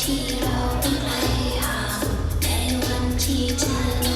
ที่เราต้องไกลห่างในวันที่เธอ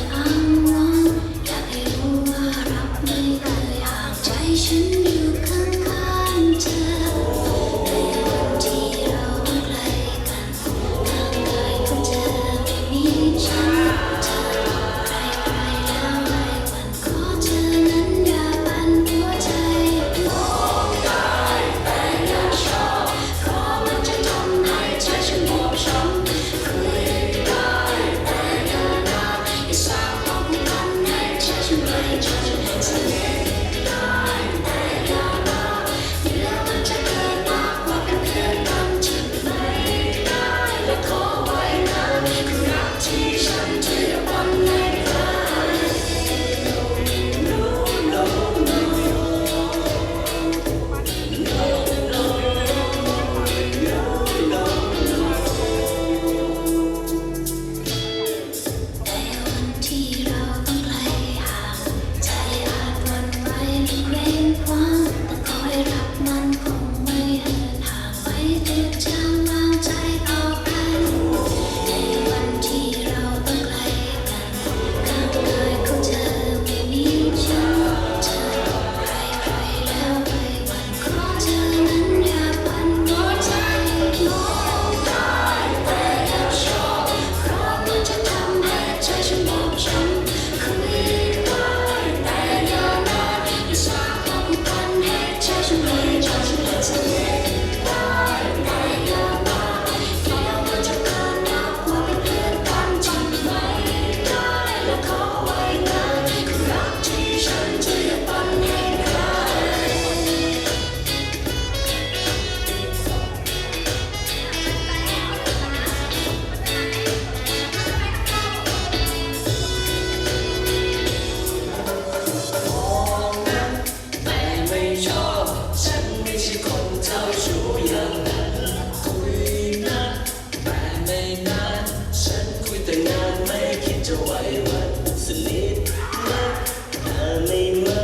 to live, love, me.